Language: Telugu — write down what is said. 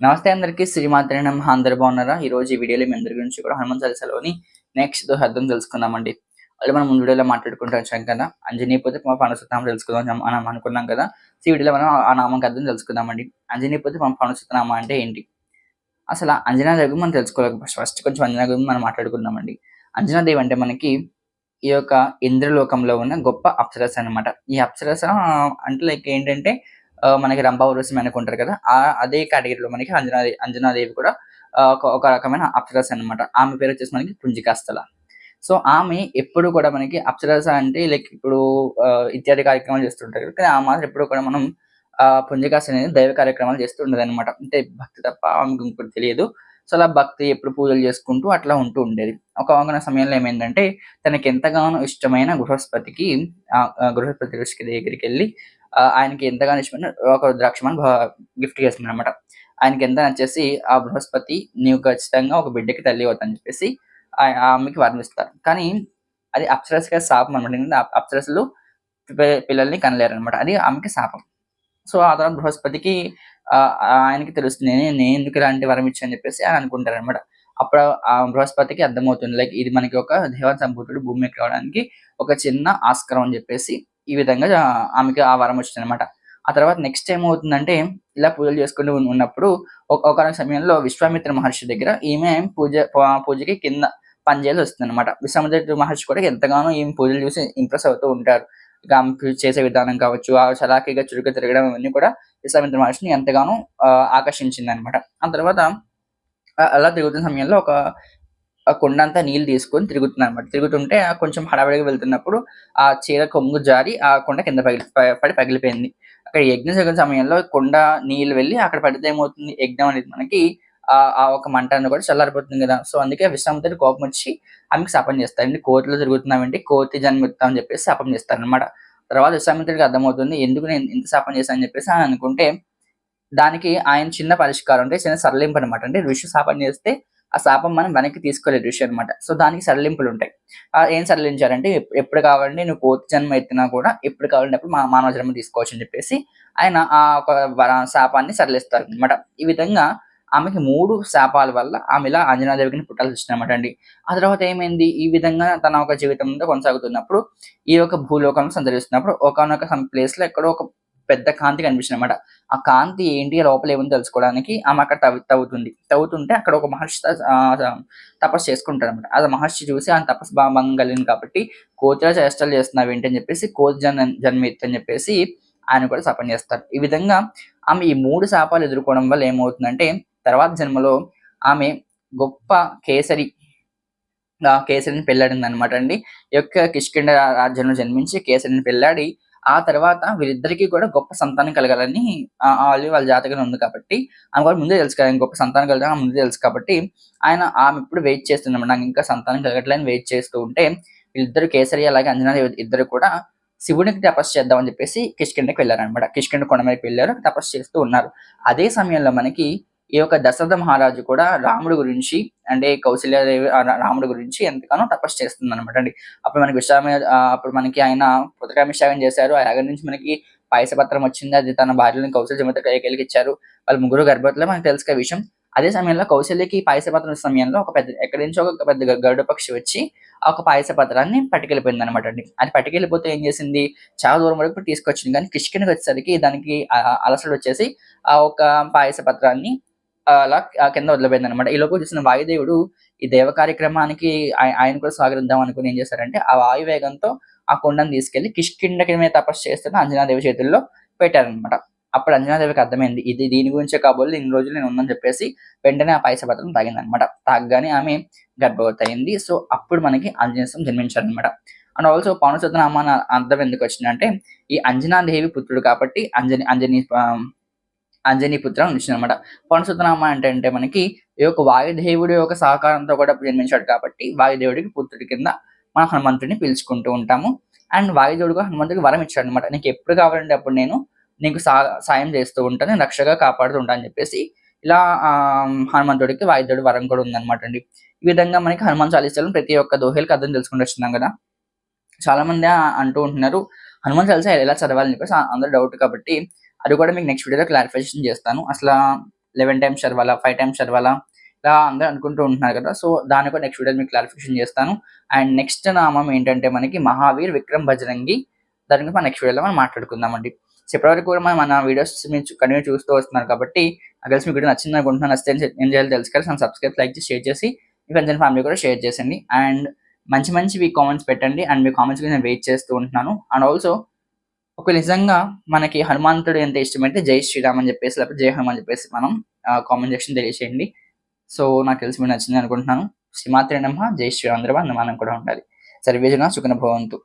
నమస్తే అందరికీ శ్రీమాత్రి నమ్మ అందరు బాగున్నారా? ఈ రోజు ఈ వీడియోలో మీ అందరి గురించి కూడా హనుమంత్ చాలీసాలోని నెక్స్ట్ అర్థం తెలుసుకుందామండి. అది మనం ముందు వీడియోలో మాట్లాడుకుంటూ వచ్చాం కదా అంజనీపోతే మా పనసుతనామం తెలుసుకుందాం మనం అనుకున్నాం కదా సో ఈ వీడియోలో మనం ఆ నామంకి అర్థం తెలుసుకుందామండి. అంజనీపోతే మన పనసుతనామా అంటే ఏంటి? అసలు అంజనాదేవి మనం తెలుసుకోవాలి ఫస్ట్ కొంచెం కొంచెం అంజనాదేవి మనం మాట్లాడుకుందామండి. అంజనాదేవి అంటే మనకి ఈ యొక్క ఇంద్రలోకంలో ఉన్న గొప్ప అప్సరస అన్నమాట ఈ అప్సరస అంటే లైక్ ఏంటంటే మనకి రంభా ఉరసం అనుకుంటారు కదా ఆ అదే కేటగిరీలో మనకి అంజనాదేవి అంజనాదేవి కూడా ఒక ఒక రకమైన అప్సరస అన్నమాట. ఆమె పేరు వచ్చేసి మనకి పుంజికాస్తల. సో ఆమె ఎప్పుడు కూడా మనకి అప్సరస అంటే లైక్ ఇప్పుడు ఆ, ఇత్యాది కార్యక్రమాలు చేస్తుంటారు కదా, కానీ ఆ మాత్రం ఎప్పుడు కూడా మనం ఆ అనేది దైవ కార్యక్రమాలు చేస్తూ ఉండదు అనమాట అంటే భక్తి తప్ప ఆమెకు ఇంకోటి తెలియదు. సో అలా భక్తి ఎప్పుడు పూజలు చేసుకుంటూ అట్లా ఉంటూ ఉండేది. ఒక వంగన సమయంలో ఏమైందంటే తనకి ఎంతగానో ఇష్టమైన గృహస్పతికి ఆ ఋషికి దగ్గరికి వెళ్ళి ఆయనకి ఎంతగానో ఇష్టమైన ఒక ద్రాక్షమని గిఫ్ట్ చేస్తుంది అనమాట ఆయనకి ఎంత నచ్చేసి ఆ బృహస్పతి నీవు ఖచ్చితంగా ఒక బిడ్డకి తల్లి అవుతాని చెప్పేసి ఆ- ఆ ఆమెకి వర్ణిస్తారు కానీ అది అప్సరస్గా శాపం అనమాట ఎందుకంటే అప్సరస్సులు పిల్లల్ని కనలేరు అనమాట అది ఆమెకి శాపం. సో ఆ తర్వాత బృహస్పతికి ఆయనకి తెలుస్తుంది నేను ఎందుకు ఇలాంటి వరం ఇచ్చాను చెప్పేసి ఆయన అనుకుంటారు అనమాట అప్పుడు ఆ బృహస్పతికి అర్థమవుతుంది. లైక్ ఇది మనకి ఒక దేవ సంభూతుడు భూమి ఎక్కి రావడానికి ఒక చిన్న ఆస్కారం అని చెప్పేసి ఈ విధంగా ఆమెకి ఆ వరం వచ్చింది అనమాట ఆ తర్వాత నెక్స్ట్ ఏమవుతుందంటే ఇలా పూజలు చేసుకుంటూ ఉన్నప్పుడు ఒక సమయంలో విశ్వామిత్ర మహర్షి దగ్గర ఈమె పూజ ప- పూజకి కింద పనిచేయాల్సి వస్తుంది అనమాట విశ్వామిత్ర మహర్షి కూడా ఎంతగానో ఈమె పూజలు చూసి ఇంప్రెస్ అవుతూ ఉంటారు. ఇక ఆమె పూజ చేసే విధానం కావచ్చు ఆ చలాకీగా చురుకు తిరగడం ఇవన్నీ కూడా విశ్వామిత్ర మహర్షిని ఎంతగానో ఆకర్షించింది అనమాట ఆ తర్వాత అలా తిరుగుతున్న సమయంలో ఒక ఆ కొండ అంతా నీళ్ళు తీసుకొని తిరుగుతుంది అనమాట తిరుగుతుంటే ఆ కొంచెం హడావిడిగా వెళ్తున్నప్పుడు ఆ చీర కొంగు జారి ఆ కొండ కింద పగిలి పడి పగిలిపోయింది. అక్కడ యజ్ఞం జరిగిన సమయంలో కొండ నీళ్ళు వెళ్ళి అక్కడ పడితే ఏమవుతుంది? యజ్ఞం అనేది మనకి ఆ ఆ ఒక మంట అనేది కూడా చల్లారిపోతుంది కదా. సో అందుకే విశ్రామతుడి కోపం వచ్చి ఆమెకి శాపం చేస్తారండి కోర్టులో కోతిలో తిరుగుతున్నామంటే కోతి జన్మిస్తాం అని చెప్పేసి శాపం చేస్తారు అనమాట తర్వాత విశ్వామిత్రుడికి అర్థమవుతుంది ఎందుకు నేను ఇంత శాపం చేశానని అని చెప్పేసి ఆయన అనుకుంటే దానికి ఆయన చిన్న పరిష్కారం అంటే చిన్న సరళింపు అనమాట అంటే ఋషి శాపం చేస్తే ఆ శాపం మనం వెనక్కి తీసుకోలేదు దృశ్యం అనమాట సో దానికి సరళింపులు ఉంటాయి. ఆ ఏం సడలించారంటే ఎప్పుడు కావాలంటే నువ్వు కోతి జన్మ ఎత్తినా కూడా ఎప్పుడు కావాలంటే అప్పుడు మా మానవ జన్మ తీసుకోవచ్చు అని చెప్పేసి ఆయన ఆ ఒక శాపాన్ని సరళిస్తారు అనమాట ఈ విధంగా ఆమెకి మూడు శాపాల వల్ల ఆమె ఇలా ఆంజనాదేవికి పుట్టాల్సి వచ్చిందన్నమాట అండి. ఆ తర్వాత ఏమైంది? ఈ విధంగా తన ఒక జీవితంలో కొనసాగుతున్నప్పుడు ఈ యొక్క భూలోకంలో సంచరిస్తున్నప్పుడు ఒకనొక ప్లేస్లో ప్లేస్లో ఎక్కడో ఒక పెద్ద కాంతి కనిపిస్తుంది అనమాట ఆ కాంతి ఏంటి లోపల ఏముంది తెలుసుకోవడానికి ఆమె అక్కడ తవ్వి తవ్వుతుంది. తవ్వుతుంటే అక్కడ ఒక మహర్షి తపస్సు చేసుకుంటాడు అనమాట అది మహర్షి చూసి ఆయన తపస్సు బాగా భంగం కలిగింది కాబట్టి కోతిలో చేష్టలు చేస్తున్నావు ఏంటి అని చెప్పేసి కోతి జన్ జన్మెత్తి అని చెప్పేసి ఆయన కూడా శాపం చేస్తారు. ఈ విధంగా ఆమె ఈ మూడు శాపాలు ఎదుర్కోవడం వల్ల ఏమవుతుందంటే తర్వాత జన్మలో ఆమె గొప్ప కేసరి కేసరిని పెళ్ళాడింది అనమాట అండి. ఈ యొక్క కిష్కిండ రాజ్యంలో జన్మించి కేసరిని పెళ్ళాడి ఆ తర్వాత వీరిద్దరికీ కూడా గొప్ప సంతానం కలగాలని ఆల్రెడీ వాళ్ళ జాతకంలో ఉంది కాబట్టి ఆమె కూడా ముందే తెలుసు కదా గొప్ప సంతానం కలగాలని ముందే తెలుసు కాబట్టి ఆయన ఆమె ఇప్పుడు వెయిట్ చేస్తున్నాం నాకు ఇంకా సంతానం కలగట్లేని వెయిట్ చేస్తూ ఉంటే వీళ్ళిద్దరు కేసరి అలాగే అంజనా ఇద్దరు కూడా శివునికి తపస్సు చేద్దామని చెప్పేసి కిష్కిండకి వెళ్ళారనమాట కిష్కిండ కొండ మీదకి వెళ్ళారు తపస్సు చేస్తూ ఉన్నారు. అదే సమయంలో మనకి ఈ యొక్క దశరథ మహారాజు కూడా రాముడి గురించి అంటే కౌశల్యాదేవి రాముడి గురించి ఎంతగానో తపస్సు చేస్తుంది అనమాట అండి. అప్పుడు మనకి విశ్రామ అప్పుడు మనకి ఆయన పుత్రకామిష్యాగం చేశారు. ఆ యాగం నుంచి మనకి పాయస పత్రం వచ్చింది. అది తన భార్యలను కౌశల్య జమత కైకెళ్ళకి ఇచ్చారు. వాళ్ళ ముగ్గురు గర్భవతిలో. మనకు తెలుసుకునే విషయం. అదే సమయంలో కౌశల్యకి పాయస పత్రం సమయంలో ఒక పెద్ద ఎక్కడి నుంచి ఒక పెద్ద గరుడ పక్షి వచ్చి ఆ ఒక పాయస పత్రాన్ని పట్టుకెళ్ళిపోయింది అనమాట అండి. అది పట్టుకెళ్ళిపోతే ఏం చేసింది? చాలా దూరం వరకు తీసుకొచ్చింది. కానీ కిష్కిందకి వచ్చేసరికి దానికి అలసలు వచ్చేసి ఆ ఒక పాయస పత్రాన్ని అలా కింద వదిలిపోయింది అనమాట ఈ లోపు చూసిన వాయుదేవుడు ఈ దేవ కార్యక్రమానికి ఆయన కూడా స్వాగతిద్దాం అనుకుని ఏం చేశారంటే ఆ వాయు వేగంతో ఆ కొండను తీసుకెళ్ళి కిష్కిండకి మీద తపస్సు చేస్తున్న అంజనాదేవి చేతుల్లో పెట్టారనమాట అప్పుడు అంజనాదేవికి అర్థమైంది ఇది దీని గురించే కాబోలు ఇన్ని రోజులు నేను ఉందని చెప్పేసి వెంటనే ఆ పైస పత్రం తాగింది అనమాట తాగగానే ఆమె గర్భవతి అయింది. సో అప్పుడు మనకి ఆంజనేయ జన్మించారనమాట అండ్ ఆల్సో పవనసుతనామ అర్థం ఎందుకు వచ్చిందంటే ఈ అంజనాదేవి పుత్రుడు కాబట్టి అంజని అంజని ఆ, అంజనీ పుత్ర వచ్చింది అనమాట పవనసుతనామ అంటే అంటే మనకి ఈ యొక్క వాయుదేవుడి యొక్క సహకారంతో కూడా జన్మించాడు కాబట్టి వాయుదేవుడికి పుత్రుడి కింద మన హనుమంతుడిని పిలుచుకుంటూ ఉంటాము. అండ్ వాయుదేవుడు హనుమంతుడికి వరం ఇచ్చాడు అనమాట నీకు ఎప్పుడు కావాలంటే అప్పుడు నేను నీకు సా సాయం చేస్తూ ఉంటాను రక్షగా కాపాడుతూ ఉంటాను అని చెప్పేసి ఇలా ఆ, హనుమంతుడికి వాయుదేవుడి వరం కూడా ఉందన్నమాట అండి. ఈ విధంగా మనకి హనుమాన్ చాలీసాలను ప్రతి ఒక్క దోహేలకు అర్థం తెలుసుకుంటూ వచ్చినాం కదా. చాలా మంది అంటూ ఉంటున్నారు హనుమాన్ చాలీసా? ఎలా చదవాలని చెప్పేసి అందరూ డౌట్ కాబట్టి అది కూడా మీకు నెక్స్ట్ వీడియోలో క్లారిఫికేషన్ చేస్తాను. అసలు లెవెన్ టైమ్స్ చదవాలా ఫైవ్ టైమ్స్ చదవాలా ఇలా అందరూ అనుకుంటూ ఉంటున్నారు కదా. సో దాని కూడా నెక్స్ట్ వీడియోలో మీకు క్లారిఫికేషన్ చేస్తాను. అండ్ నెక్స్ట్ నామం ఏంటంటే మనకి మహావీర్ విక్రమ్ బజరంగి. దాని గురించి మన నెక్స్ట్ వీడియోలో మనం మాట్లాడుకుందామండి సో ఇప్పటివరకు కూడా మనం మన వీడియోస్ మీరు కంటిన్యూ చూస్తూ వస్తున్నారు కాబట్టి నాకు తెలిసి మీకు వీడియో నచ్చింది అనుకుంటున్నాను నచ్చితే ఏం చేయాలో తెలుసు కదా. సబ్స్క్రైబ్ లైక్ చేసి షేర్ చేసి మీ ఫ్రెండ్స్ అండ్ ఫ్యామిలీ కూడా షేర్ చేసండి అండ్ మంచి మంచివి కామెంట్స్ పెట్టండి. అండ్ మీ కామెంట్స్ గురించి నేను వెయిట్ చేస్తూ ఉంటున్నాను. అండ్ ఆల్సో ఒక నిజంగా మనకి హనుమంతుడు ఎంత ఇష్టమైతే జై శ్రీరామ్ అని చెప్పేసి లేకపోతే జై హనుమాన్ చెప్పేసి మనం కామెంట్ సెక్షన్ తెలియచేయండి. సో నాకు తెలిసి మీరు నచ్చింది అనుకుంటున్నాను. శ్రీమాత్రి నమ జై శ్రీరామ్ అందరూ మనం కూడా ఉండాలి. సర్వేజన సుఖన భవంతు.